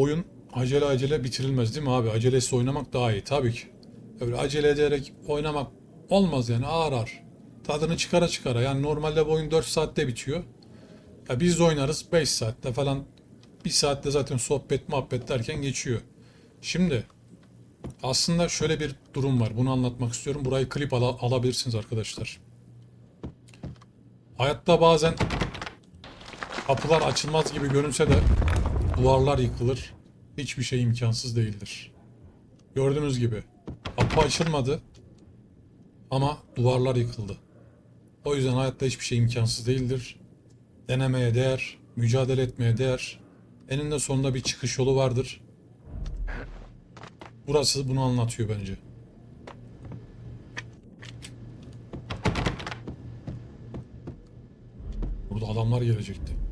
Oyun acele acele bitirilmez değil mi abi? Acelesiz oynamak daha iyi tabii ki. Öyle acele ederek oynamak olmaz yani ağır ağır. Tadını çıkara çıkara. Yani normalde bu oyun 4 saatte bitiyor. Ya biz de oynarız 5 saatte falan. 1 saatte zaten sohbet muhabbet derken geçiyor. Şimdi aslında şöyle bir durum var. Bunu anlatmak istiyorum. Burayı klip ala- alabilirsiniz arkadaşlar. Hayatta bazen kapılar açılmaz gibi görünse de duvarlar yıkılır. Hiçbir şey imkansız değildir. Gördüğünüz gibi kapı açılmadı ama duvarlar yıkıldı. O yüzden hayatta hiçbir şey imkansız değildir. Denemeye değer, mücadele etmeye değer. Eninde sonunda bir çıkış yolu vardır. Burası bunu anlatıyor bence. Burada adamlar gelecekti.